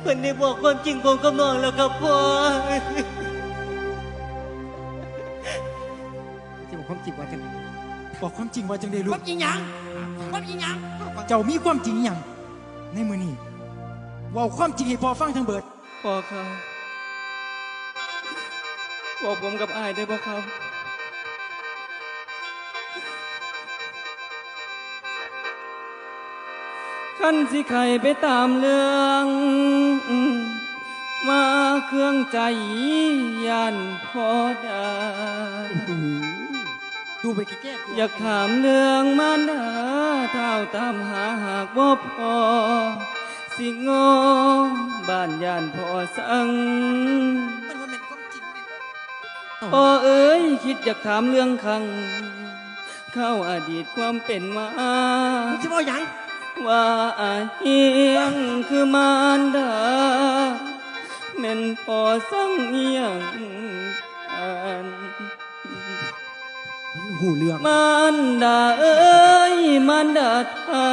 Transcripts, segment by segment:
เพิ่นได้บอกความจริงผมกับน้องแล้วครับพ่อที่บอกความจริงว่าจังบอกความจริงว่าจังได้ลูคกวามจริงหยังความจริงหยังเจ้ามีความจริงหยังในมือนี้เว่าความจริงให้พอฟังทั้งเบิด พ่อครับบอกผมกับอายได้ป่ะครับ ขั้นสิใครไปตามเรื่อง มาเครื่องใจยันพอได้ดูไปแก้ๆตัวอยากถามเรื่องมารดาเท่าตามหาหากว่าพอ สิงอบ้านย่านพอสังมันว่าเป็นความจริงเนี่ยพอเอ้ยคิดอยากถามเรื่องครั้งเข้าอดีตความเป็นมามึงจะบอกหยัง ว่าอาเฮียงคือมารดาแม่นพอสังเอียงอันหูเรื่องมันดาเอ้ยมันดาเท้า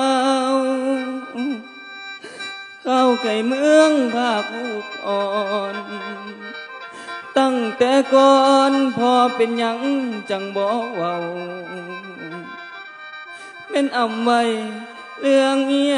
เข้าไก่เมืองภาคอุกอ่อนตั้งแต่ก่อนพอเป็นหยังจังบอกเว้าเป็นอำไว้ 两眼